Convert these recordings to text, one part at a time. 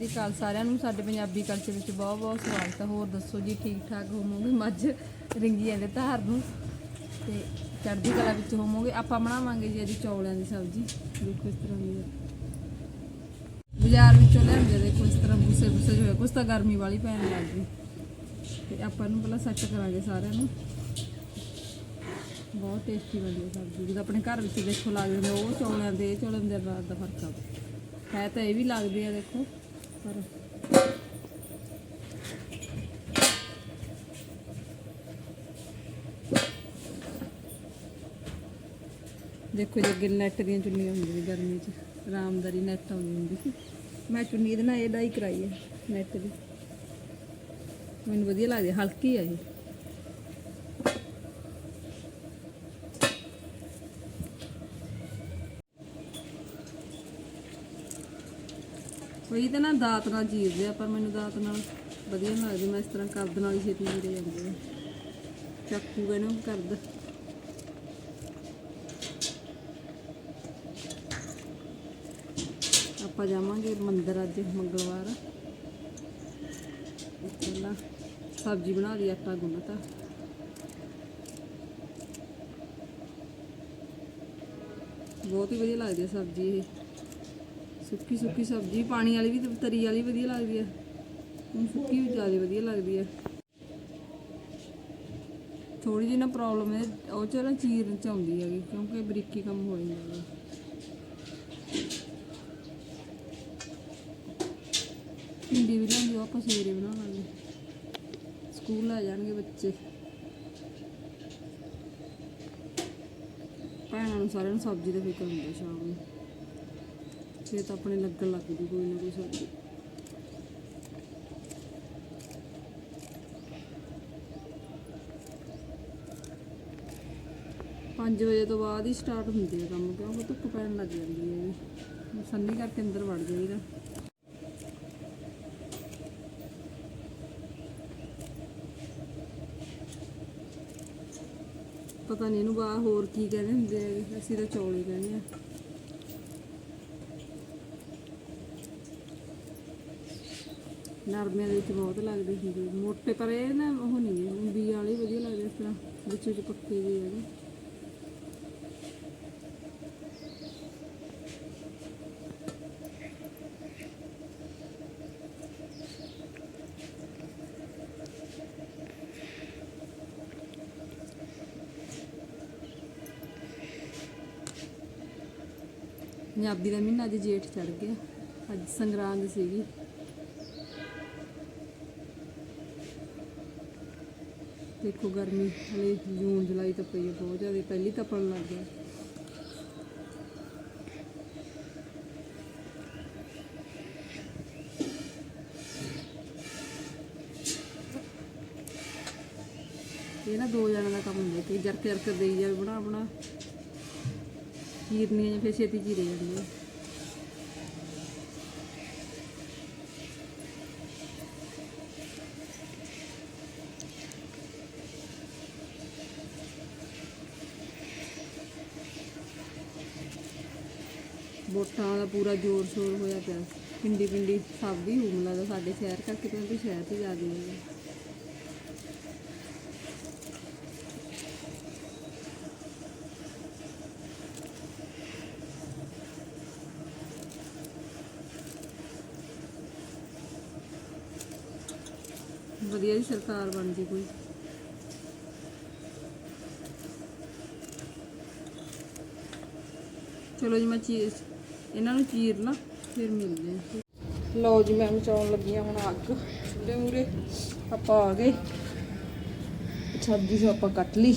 ਦੀ ਕਾਲ ਸਾਰਿਆਂ ਨੂੰ ਸਾਡੇ ਪੰਜਾਬੀ ਕਲਚਰ ਵਿੱਚ ਬਹੁਤ ਬਹੁਤ ਸਵਾਗਤ ਹੈ ਹੋਰ ਦੱਸੋ ਜੀ, ਠੀਕ ਠਾਕ ਹੋਵੋਗੇ? ਮੱਝ ਰਿੰਗੀ ਦੇ ਧਾਰ ਨੂੰ। ਤੇ ਚੜ੍ਹਦੀ ਕਲਾ ਵਿੱਚ ਹੋਵੋਗੇ। ਆਪਾਂ ਬਣਾਵਾਂਗੇ ਜੀ ਅੱਜ ਚੌਲਿਆਂ ਦੀ ਸਬਜ਼ੀ। ਦੇਖੋ ਇਸ ਤਰ੍ਹਾਂ ਦੀ। ਬਾਜ਼ਾਰ ਵਿੱਚੋਂ ਲਿਆਂਦੇ ਦੇਖੋ ਇਸ ਤਰ੍ਹਾਂ ਬੂਸੇ ਬੂਸੇ ਜਿਹੇ ਹੋਏ। ਕੁਛ ਤਾਂ ਗਰਮੀ ਵਾਲੀ ਪੈਣ ਲੱਗ ਗਈ। ਤੇ ਆਪਾਂ ਨੂੰ ਪਹਿਲਾਂ ਸੈੱਟ ਕਰਾਂਗੇ ਸਾਰਿਆਂ ਨੂੰ। ਬਹੁਤ ਟੇਸਟੀ ਬਣਦੀ ਹੈ ਸਬਜ਼ੀ। ਜਦੋਂ ਆਪਣੇ ਘਰ ਵਿੱਚ ਦੇਖੋ ਲੱਗਦੇ ਉਹ ਚੌਲਿਆਂ ਦੇ ਇਹ ਦੇ ਰਾਤ ਦਾ ਫ਼ਰਕ ਆ। ਹੈ ਤਾਂ ਇਹ ਵੀ ਲੱਗਦੇ ਆ, ਦੇਖੋ। ਪਰ ਦੇਖੋ ਜੇ, ਅੱਗੇ ਨੈਟ ਦੀਆਂ ਚੁੰਨੀਆਂ ਹੁੰਦੀਆਂ ਸੀ ਗਰਮੀ 'ਚ। ਆਰਾਮਦਾਰੀ ਨੈਟ ਆਉਂਦੀ ਹੁੰਦੀ ਸੀ। ਮੈਂ ਚੁੰਨੀ ਦੇ ਨਾਲ ਇਹ ਡਾਈ ਕਰਾਈ ਹੈ ਨੈਟ ਦੀ। ਮੈਨੂੰ ਵਧੀਆ ਲੱਗਦੀ ਹਲਕੀ ਹੈ ਇਹ। ਕੋਈ ਤਾਂ ਨਾ ਦਾਤ ਨਾਲ ਜੀਰਦੇ ਆ ਪਰ ਮੈਨੂੰ ਦਾਤ ਨਾਲ ਵਧੀਆ ਨਹੀਂ ਲੱਗਦੀ। ਮੈਂ ਇਸ ਤਰ੍ਹਾਂ ਕਰਦ ਨਾਲ ਹੀ ਛੇਤੀ ਚੀਰੇ ਜਾਂਦੇ ਆ ਚਾਕੂ ਇਹਨੂੰ ਕਰਦ। ਆਪਾਂ ਜਾਵਾਂਗੇ ਮੰਦਿਰ ਅੱਜ, ਮੰਗਲਵਾਰ। ਪਹਿਲਾਂ ਸਬਜ਼ੀ ਬਣਾ ਲਈ, ਆਟਾ ਗੁੰਨਤਾ। ਬਹੁਤ ਹੀ ਵਧੀਆ ਲੱਗਦੀ ਹੈ ਸਬਜ਼ੀ ਇਹ। ਸੁੱਕੀ ਸੁੱਕੀ ਸਬਜ਼ੀ, ਪਾਣੀ ਵਾਲੀ ਵੀ ਤੇ ਤਰੀ ਵਾਲੀ ਵਧੀਆ ਲੱਗਦੀ ਹੈ ਹੁਣ ਸੁੱਕੀ ਵੀ ਜ਼ਿਆਦਾ ਵਧੀਆ ਲੱਗਦੀ ਹੈ ਥੋੜੀ ਜਿਹੀ ਨਾ ਪ੍ਰੋਬਲਮ ਹੈ ਉਹ ਚ ਨਾ ਚੀਰਨ ਚ ਆਉਂਦੀ ਹੈਗੀ, ਕਿਉਂਕਿ ਬਰੀਕੀ ਕੰਮ ਹੋ ਜਾਂਦਾ ਹੈ ਭਿੰਡੀ ਵੀ ਲਿਆਂਦੀ, ਉਹ ਆਪਾਂ ਸਵੇਰੇ ਬਣਾਵਾਂਗੇ। ਸਕੂਲ ਆ ਜਾਣਗੇ ਬੱਚੇ। ਭੈਣਾਂ ਨੂੰ ਸਾਰਿਆਂ ਨੂੰ ਸਬਜ਼ੀ ਦਾ ਫਿਕਰ ਹੁੰਦਾ ਸ਼ਾਮ ਨੂੰ। ਫੇਰ ਤਾਂ ਆਪਣੇ ਲੱਗਣ ਲੱਗ ਜੂ ਕੋਈ ਨਾ ਕੋਈ ਸਬਜ਼ੀ। ਪੰਜ ਵਜੇ ਤੋਂ ਬਾਅਦ ਹੀ ਸਟਾਰਟ ਹੁੰਦੀ ਹੈ ਕੰਮ ਕਿਉਂਕਿ ਧੁੱਪ ਪੈਣ ਲੱਗ ਜਾਂਦੀ ਹੈ ਜੀ। ਸੰਨੀ ਕਰਕੇ ਅੰਦਰ ਵੜ ਜਾਈਦਾ। ਪਤਾ ਨਹੀਂ ਇਹਨੂੰ ਬਾਹਰ ਹੋਰ ਕੀ ਕਹਿੰਦੇ ਹੁੰਦੇ ਆ ਅਸੀਂ ਤਾਂ ਚੌਲ ਚੌਲੇ ਕਹਿੰਦੇ ਆ। ਨਰਮਿਆਂ ਦੇ ਵਿੱਚ ਬਹੁਤ ਲੱਗਦੇ ਹੁੰਦੇ ਮੋਟੇ ਪਰ ਇਹ ਨਾ ਉਹ ਨਹੀਂ ਹੈ, ਬੀ ਵਾਲੇ ਵਧੀਆ ਲੱਗਦੇ ਇਸ ਤਰ੍ਹਾਂ, ਵਿੱਚ ਵਿੱਚ ਪੱਕੇ ਜਿਹੇ ਹੈਗੇ ਪੰਜਾਬੀ ਦਾ ਮਹੀਨਾ ਅੱਜ ਜੇਠ ਚੜ ਗਿਆ। ਅੱਜ ਸੰਗਰਾਂਦ ਸੀਗੀ। ਦੇਖੋ ਗਰਮੀ ਹਲੇ ਜੂਨ, ਜੁਲਾਈ ਤਾਂ ਪਈ ਹੈ, ਬਹੁਤ ਜ਼ਿਆਦਾ। ਪਹਿਲੀ ਤਾਂ ਪਣ ਲੱਗ ਗਿਆ। ਇਹ ਨਾ ਦੋ ਜਣਾਂ ਦਾ ਕੰਮ ਹੁੰਦਾ ਕਿ ਜਰਕੇ ਜਰਕੇ ਦੇਈ ਜਾਵੇ ਬਣਾ ਬਣਾ ਚੀਰਨੀਆਂ ਜਾਂ ਫਿਰ ਛੇਤੀ ਚੀਰੇ ਜਾਂਦੀਆਂ ਵੋਟਾਂ ਦਾ ਪੂਰਾ ਜ਼ੋਰ ਸ਼ੋਰ ਹੋਇਆ ਪਿਆ। ਪਿੰਡੀ ਪਿੰਡੀ ਸਭ ਦੀ ਹੂਮ ਲੱਗਦਾ ਸਾਡੇ ਸ਼ਹਿਰ ਕਰਕੇ ਕਿਉਂਕਿ ਸ਼ਹਿਰ 'ਚ ਜ਼ਿਆਦਾ ਹੈ ਵਧੀਆ ਜੀ ਸਰਕਾਰ ਬਣ ਜੇ ਕੋਈ। ਚਲੋ ਜੀ ਮੈਂ ਚੀਰ ਇਹਨਾਂ ਨੂੰ ਚੀਰ ਫਿਰ ਮਿਲਦੇ ਹਾਂ ਲਓ ਜੀ, ਮੈਂ ਮਚਾਉਣ ਲੱਗੀ ਹਾਂ ਹੁਣ ਅੱਗ। ਚੁੱਲ੍ਹੇ ਮੂਰੇ ਆਪਾਂ ਆ ਗਏ। ਸਬਜ਼ੀ ਸੋ ਆਪਾਂ ਕੱਟ ਲਈ।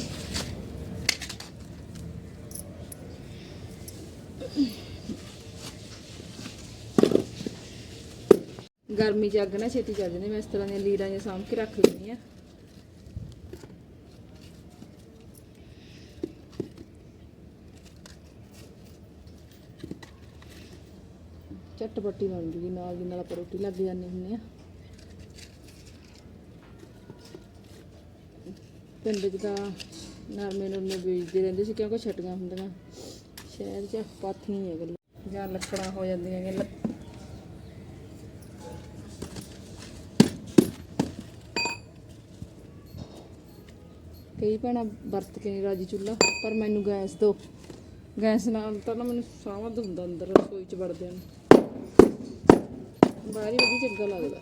ਗਰਮੀ ਚ ਅੱਗ ਨਾ ਛੇਤੀ ਚੱਲ ਜਾਂਦੀ, ਮੈਂ ਇਸ ਤਰ੍ਹਾਂ ਦੀਆਂ ਲੀਰਾਂ ਜਿਹਾ ਸਾਂਭ ਕੇ ਰੱਖ ਲੈਂਦੀ ਆ ਚਟਪਟੀ ਬਣ ਜੂਗੀ, ਨਾਲ ਦੀ ਨਾਲ ਆਪਾਂ ਰੋਟੀ ਲੱਗ ਜਾਂਦੇ ਹੁੰਦੇ ਆ। ਪਿੰਡ 'ਚ ਤਾਂ ਨਰਮੇ ਨਰਮੇ ਬੀਜਦੇ ਰਹਿੰਦੇ ਸੀ, ਕਿਉਂਕਿ ਛਟੀਆਂ ਹੁੰਦੀਆਂ। ਸ਼ਹਿਰ 'ਚ ਪਾਥੀਆਂ ਹੀ ਅਗਲੀ ਜਾਂ ਲੱਕੜਾਂ ਹੋ ਜਾਂਦੀਆਂ ਨੇ ਕਈ ਭੈਣਾਂ ਵਰਤ ਕੇ ਨਹੀਂ ਰਾਜੀ ਚੁੱਲ੍ਹਾ, ਪਰ ਮੈਨੂੰ ਗੈਸ ਦੋ। ਗੈਸ ਨਾਲ ਤਾਂ ਨਾ ਮੈਨੂੰ ਸਾਹ ਹੁੰਦਾ ਅੰਦਰ ਰਸੋਈ 'ਚ ਵੜਦਿਆਂ ਨੂੰ। ਬਾਹਰ ਹੀ ਵਧੀਆ ਚੰਗਾ ਲੱਗਦਾ।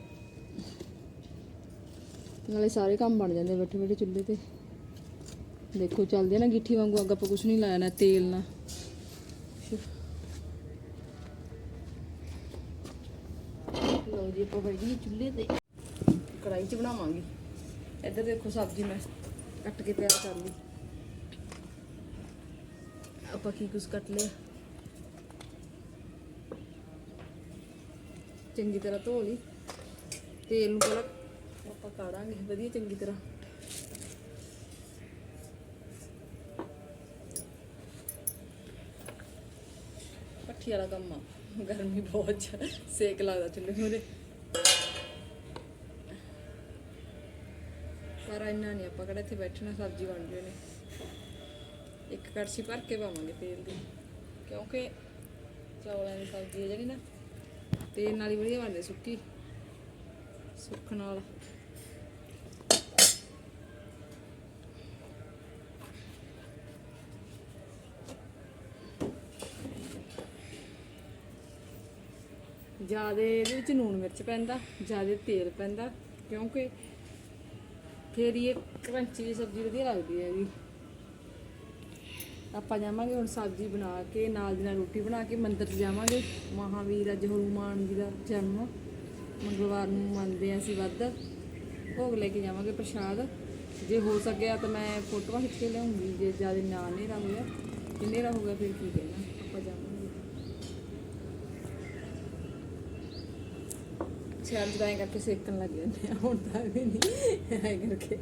ਨਾਲੇ ਸਾਰੇ ਕੰਮ ਬਣ ਜਾਂਦੇ ਬੈਠੇ ਬੈਠੇ ਚੁੱਲ੍ਹੇ ਤੇ। ਦੇਖੋ, ਚੱਲਦੇ ਨਾ ਗਿੱਠੀ ਵਾਂਗੂ, ਅੱਗ ਆਪਾਂ ਕੁਝ ਨਹੀਂ ਲਾਇਆ ਨਾ ਤੇਲ ਨਾ। ਲਓ ਜੀ, ਆਪਾਂ ਬੈਠ ਚੁੱਲ੍ਹੇ ਤੇ। ਕੜਾਈ 'ਚ ਬਣਾਵਾਂਗੇ। ਇੱਧਰ ਦੇਖੋ ਸਬਜ਼ੀ ਮੈਂ ਕੱਟ ਕੇ ਤਿਆਰ ਕਰ ਲਈ। ਆਪਾਂ ਕੀ ਕੁਛ ਕੱਟ ਲਿਆ? ਚੰਗੀ ਤਰ੍ਹਾਂ ਧੋ ਲਈ। ਤੇਲ ਨੂੰ ਪਹਿਲਾਂ ਆਪਾਂ ਕਾੜਾਂਗੇ, ਵਧੀਆ ਚੰਗੀ ਤਰ੍ਹਾਂ। ਭੱਠੀ ਵਾਲਾ ਕੰਮ ਆ। ਗਰਮੀ ਬਹੁਤ ਜ਼ਿਆਦਾ ਸੇਕ ਲੱਗਦਾ ਚੁੱਲ੍ਹੇ ਮੂਹਰੇ ਪਰ ਇੰਨਾ ਨਹੀਂ ਆਪਾਂ ਕਿਹੜਾ ਇੱਥੇ ਬੈਠਣਾ, ਸਬਜ਼ੀ ਬਣ ਜੂ ਨੇ। ਇੱਕ ਕੜਛੀ ਭਰ ਕੇ ਪਾਵਾਂਗੇ ਤੇਲ ਦੀ। ਕਿਉਂਕਿ ਚੌਲਾਂ ਦੀ ਸਬਜ਼ੀ ਹੈ ਜਿਹੜੀ ਨਾ ਤੇਲ ਨਾਲ ਹੀ ਵਧੀਆ ਬਣਦੇ ਸੁੱਕੀ। ਸੁੱਖ ਨਾਲ। ਜਿਆਦੇ ਇਹਦੇ ਵਿੱਚ ਲੂਣ ਮਿਰਚ ਪੈਂਦਾ, ਜ਼ਿਆਦਾ ਤੇਲ ਪੈਂਦਾ, ਕਿਉਂਕਿ ਫੇਰ ਇਹ ਕਰੰਚੀ ਦੀ ਸਬਜ਼ੀ ਵਧੀਆ ਲੱਗਦੀ ਹੈਗੀ। ਆਪਾਂ ਜਾਵਾਂਗੇ ਹੁਣ ਸਬਜ਼ੀ ਬਣਾ ਕੇ, ਨਾਲ ਦੀ ਨਾਲ ਰੋਟੀ ਬਣਾ ਕੇ ਮੰਦਿਰ 'ਚ ਜਾਵਾਂਗੇ। ਮਹਾਵੀਰ ਅੱਜ ਹਨੂਮਾਨ ਜੀ ਦਾ ਜਨਮ, ਮੰਗਲਵਾਰ ਨੂੰ ਮੰਨਦੇ ਆ ਅਸੀਂ ਵੱਧ। ਭੋਗ ਲੈ ਕੇ ਜਾਵਾਂਗੇ ਪ੍ਰਸ਼ਾਦ। ਜੇ ਹੋ ਸਕਿਆ ਤਾਂ ਮੈਂ ਫੋਟੋਆਂ ਖਿੱਚ ਕੇ ਲਿਆਉਂਗੀ, ਜੇ ਜ਼ਿਆਦਾ ਨਾ ਹਨੇਰਾ ਹੋਇਆ, ਜੇ ਹਨੇਰਾ ਹੋ ਗਿਆ ਫਿਰ ਕੀ ਕਹਿਣਾ, ਆਪਾਂ ਜਾਵਾਂਗੇ। ਚਾਰ ਜਦਾਂ ਕਰਕੇ ਸੇਕਣ ਲੱਗ ਜਾਂਦੇ ਆ ਹੁਣ ਤਾਂ ਵੀ ਨਹੀਂ, ਐ ਕਰਕੇ।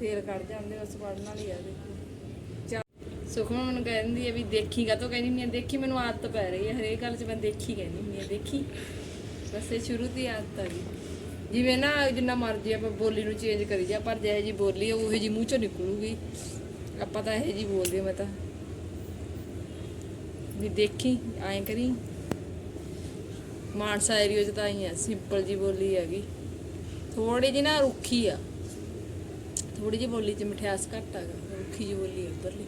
ਫੇਰ ਕੱਢ ਜਾਂਦੇ, ਬਸ ਵੜਨ ਵਾਲੀ ਆ ਦੇਖੋ। ਸੁਖਮਨ ਮੈਨੂੰ ਕਹਿੰਦੀ ਹੈ ਵੀ ਦੇਖੀ ਕਾ ਕਹਿੰਦੀ ਨਹੀਂ ਦੇਖੀ ਮੈਨੂੰ ਆਦਤ ਪੈ ਰਹੀ ਹੈ ਹਰੇਕ ਗੱਲ 'ਚ ਮੈਂ ਦੇਖੀ ਕਹਿੰਦੀ ਹੁੰਦੀ ਹਾਂ ਦੇਖੀ। ਬਸ ਇਹ ਸ਼ੁਰੂ ਦੀ ਆਦਤ ਆ ਜੀ। ਜਿਵੇਂ ਨਾ ਜਿੰਨਾ ਮਰਜ਼ੀ ਆਪਾਂ ਬੋਲੀ ਨੂੰ ਚੇਂਜ ਕਰੀ ਜਾ ਪਰ ਜਿਹੇ ਜੀ ਬੋਲੀ ਆ, ਉਹੇ ਜੀ ਮੂੰਹ ਚੋਂ ਨਿਕਲੂਗੀ। ਆਪਾਂ ਤਾਂ ਇਹ ਜੀ ਬੋਲਦੇ ਮੈਂ ਤਾਂ। ਵੀ ਦੇਖੀ, ਐਂ ਕਰੀ। ਮਾਨਸਾ ਏਰੀਆ 'ਚ ਤਾਂ ਹੀ ਆ ਸਿੰਪਲ ਜੀ ਬੋਲੀ ਹੈਗੀ। ਥੋੜੀ ਜਿਹੀ ਨਾ ਰੁੱਖੀ ਆ। ਥੋੜੀ ਜਿਹੀ ਬੋਲੀ 'ਚ ਮਿਠਿਆਸ ਘੱਟ ਆ ਰੁੱਖੀ ਜਿਹੀ ਬੋਲੀ ਆ ਉੱਧਰਲੀ।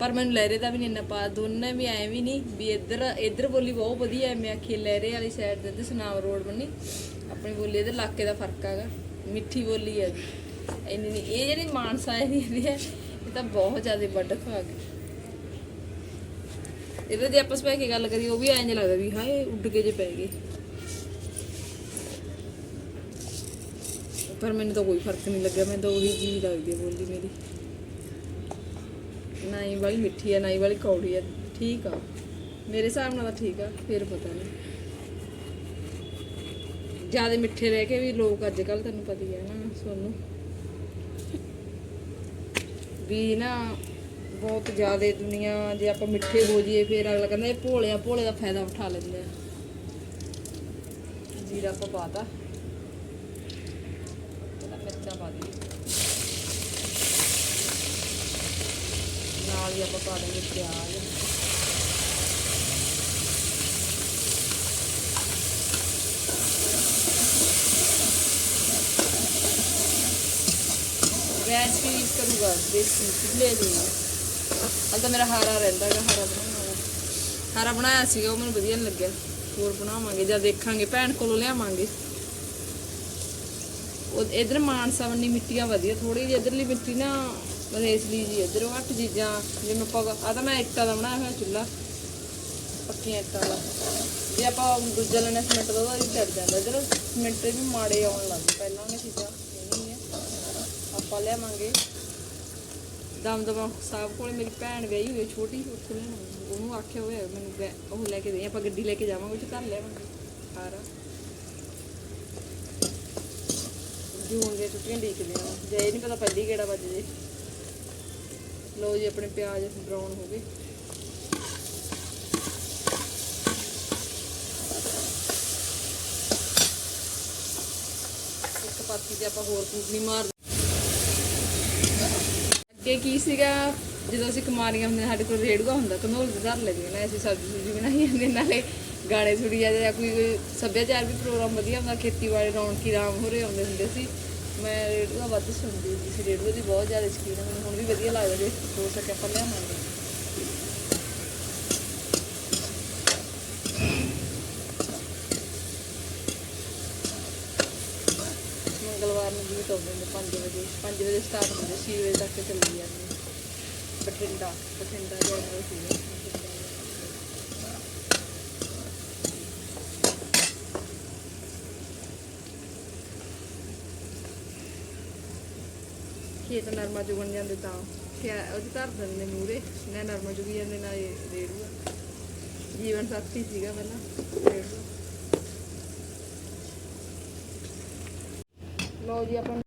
ਪਰ ਮੈਨੂੰ ਲਹਿਰੇ ਦਾ ਵੀ ਨਹੀਂ ਇੰਨਾ ਪਾ, ਦੋਨੇ ਵੀ ਐ ਵੀ ਨਹੀਂ ਵੀ ਇੱਧਰ ਇੱਧਰ ਬੋਲੀ ਬਹੁਤ ਵਧੀਆ ਐ, ਮੈਂ ਆਖੀ ਲਹਿਰੇ ਵਾਲੀ ਸਾਈਡ ਤੇ ਤੇ ਸੁਨਾਮ ਰੋਡ ਬੰਨੀ ਆਪਣੀ ਬੋਲੀ ਇਹਦੇ ਇਲਾਕੇ ਦਾ ਫ਼ਰਕ ਹੈਗਾ ਮਿੱਠੀ ਬੋਲੀ ਹੈ ਇੰਨੀ ਨਹੀਂ ਇਹ ਜਿਹੜੀ ਮਾਨਸਾ ਏਰੀਆ ਹੈ, ਇਹ ਤਾਂ ਬਹੁਤ ਜ਼ਿਆਦਾ ਵੱਡ ਖਾਗ ਗਈ ਇਹਦੇ ਦੀ ਆਪਸ ਵਿੱਚ ਕੀ ਗੱਲ ਕਰੀਏ, ਉਹ ਵੀ ਐਂ ਜਿਹਾ ਲੱਗਦਾ ਵੀ ਹਾਏ, ਉੱਡ ਕੇ ਜੇ ਪੈ ਗਏ। ਪਰ ਮੈਨੂੰ ਤਾਂ ਕੋਈ ਫ਼ਰਕ ਨਹੀਂ ਲੱਗਿਆ, ਮੈਂ ਤਾਂ ਉਹੀ ਜੀ ਲੱਗਦੀ ਹੈ ਬੋਲੀ ਮੇਰੀ। ਨਾ ਹੀ ਵਾਲੀ ਮਿੱਠੀ ਹੈ ਨਾ ਹੀ ਵਾਲੀ ਕੌੜੀ ਹੈ ਠੀਕ ਆ। ਮੇਰੇ ਹਿਸਾਬ ਨਾਲ ਤਾਂ ਠੀਕ ਆ, ਫਿਰ ਪਤਾ ਨਹੀਂ ਜ਼ਿਆਦਾ ਮਿੱਠੇ ਰਹਿ ਕੇ ਵੀ ਲੋਕ ਅੱਜ ਕੱਲ ਤੁਹਾਨੂੰ ਪਤਾ ਹੀ ਹੈ ਨਾ, ਸੋਨੂੰ। ਵੀ ਨਾ ਬਹੁਤ ਜ਼ਿਆਦਾ ਦੁਨੀਆ ਜੇ ਆਪਾਂ ਮਿੱਠੇ ਹੋ ਜਾਈਏ, ਫਿਰ ਅਗਲਾ ਕਹਿੰਦਾ ਇਹ ਭੋਲੇ ਭੋਲੇ ਦਾ ਫਾਇਦਾ ਉਠਾ ਲੈਂਦੇ ਆ। ਜੀਰਾ ਆਪਾਂ ਪਾਤਾ ਪਹਿਲਾਂ ਮਿਰਚਾਂ ਪਾ ਦਈਏ ਨਾਲ ਹੀ ਆਪਾਂ ਪਾ ਦਾਂਗੇ ਪਿਆਜ਼। ਗੈਸ ਵੀ ਯੂਜ਼ ਕਰੂੰਗਾ ਦੇਸੀ ਚੁੱਲ੍ਹੇ ਦੇ ਹਾਲ ਤਾਂ ਮੇਰਾ ਹਾਰਾ ਰਹਿੰਦਾ ਗਾ ਹਾਰਾ ਬਣਾਉਣ ਵਾਲਾ ਹਾਰਾ ਬਣਾਇਆ ਸੀਗਾ, ਉਹ ਮੈਨੂੰ ਵਧੀਆ ਨਹੀਂ ਲੱਗਿਆ। ਹੋਰ ਬਣਾਵਾਂਗੇ, ਜਾਂ ਦੇਖਾਂਗੇ, ਭੈਣ ਕੋਲੋਂ ਲਿਆਵਾਂਗੇ। ਉਹ ਇਧਰ ਮਾਨਸਾ ਵੰਨੀ ਮਿੱਟੀਆਂ ਵਧੀਆ। ਥੋੜੀ ਜਿਹੀ ਇਧਰਲੀ ਮਿੱਟੀ ਨਾ ਮਨ ਇਸ ਲਈ ਜੀ ਇਧਰੋਂ ਅੱਠ ਚੀਜ਼ਾਂ ਜਿਵੇਂ ਆਪਾਂ ਆ ਤਾਂ ਮੈਂ ਇੱਟਾਂ ਦਾ ਬਣਾਇਆ ਹੋਇਆ ਚੁੱਲ੍ਹਾ, ਪੱਕੀਆਂ ਇੱਟਾਂ ਦਾ। ਜੇ ਆਪਾਂ ਦੂਜਾ ਲੈਣਾ ਸਿਮੈਂਟ ਦਾ, ਉਹਦਾ ਵੀ ਚੜ ਜਾਂਦਾ। ਇਧਰ ਸਿਮੈਂਟ ਵੀ ਮਾੜੇ ਆਉਣ ਲੱਗ ਪਏ ਪਹਿਲਾਂ ਉਹਨੇ ਚੀਜ਼ਾਂ ਨਹੀਂ ਹੈ। ਆਪਾਂ ਲਿਆਵਾਂਗੇ। ਦਮਦਮਾ ਸਾਹਿਬ ਕੋਲੇ ਮੇਰੀ ਭੈਣ ਗਈ ਹੋਈ ਛੋਟੀ, ਉੱਥੇ ਲੈਣਾ ਉਹਨੂੰ ਆਖਿਆ ਹੋਇਆ, ਮੈਨੂੰ ਉਹ ਲੈ ਕੇ ਦੇ, ਆਪਾਂ ਗੱਡੀ ਲੈ ਕੇ ਜਾਵਾਂਗੇ ਉੱਥੇ ਘਰ ਲੈਵਾਂਗੇ ਸਾਰਾ। ਜੂਨ ਦੀਆਂ ਛੁੱਟੀਆਂ ਦੇਖਦੇ ਆ ਜੇ ਨਹੀਂ ਪਤਾ ਪਹਿਲੀ ਕਿਹੜਾ ਵੱਜ। ਜੇ ਲਓ ਜੀ, ਆਪਣੇ ਪਿਆਜ਼ ਬਰਾਊਨ ਹੋ ਗਏ। ਇੱਕ ਪਾਤੀ ਤੇ ਆਪਾਂ ਹੋਰ ਫੂਕ ਨਹੀਂ ਮਾਰ ਅੱਗੇ ਕੀ ਸੀਗਾ? ਜਦੋਂ ਅਸੀਂ ਕਮਾਰੀਆਂ ਹੁੰਦੀਆਂ, ਸਾਡੇ ਕੋਲ ਰੇੜੂਆ ਹੁੰਦਾ ਕਨੋਲ ਦੇ ਧਰ ਲੈਂਦੀਆਂ ਨੇ ਅਸੀਂ ਸਬਜ਼ੀ ਸੁਬਜ਼ੀ ਬਣਾਈ ਜਾਂਦੇ ਨਾਲੇ ਗਾਣੇ ਸੁਣੀ ਜਾਂਦੇ ਜਾਂ ਕੋਈ ਸੱਭਿਆਚਾਰ ਵੀ ਪ੍ਰੋਗਰਾਮ ਵਧੀਆ ਹੁੰਦਾ, ਖੇਤੀਬਾੜੀ, ਰੌਣਕੀ, ਰਾਮ ਹੋਰੇ ਆਉਂਦੇ ਹੁੰਦੇ ਸੀ। ਮੈਂ ਰੇਡੀਓ ਵੱਧ ਸੁਣਦੀ ਹੁੰਦੀ ਸੀ ਰੇੜੂਆ ਦੀ ਬਹੁਤ ਜ਼ਿਆਦਾ ਸ਼ਕੀਨ ਹੈ ਮੈਨੂੰ ਹੁਣ ਵੀ ਵਧੀਆ ਲੱਗਦਾ ਜੇ ਹੋ ਸਕੇ ਆਪਾਂ ਲਿਆਵਾਂਗੇ। ਮੰਗਲਵਾਰ ਨੂੰ ਵੀ ਤੋਂ ਹੁੰਦੇ 5 ਵਜੇ 5 ਵਜੇ ਸਟਾਰਟ ਹੁੰਦੇ 6 ਵਜੇ ਤੱਕ ਚੱਲੀ ਜਾਂਦੇ ਬਠਿੰਡਾ ਬਠਿੰਡਾ ਜਾਣਾ ਸੀ ਖੇਤ ਨਰਮਾ ਚੁਗਣ ਜਾਂਦੇ ਤਾਂ ਕਿਆ ਉਹਦੇ ਧਰ ਦਿੰਦੇ ਮੂਰੇ ਨਾ ਨਰਮਾ ਚੁਗੀ ਜਾਂਦੇ, ਨਾ ਇਹ ਰੇੜੂਆ ਜੀਵਨ ਸਾਥੀ ਸੀਗਾ ਪਹਿਲਾਂ ਰੇੜੂਆ ਲੋ ਜੀ, ਆਪਾਂ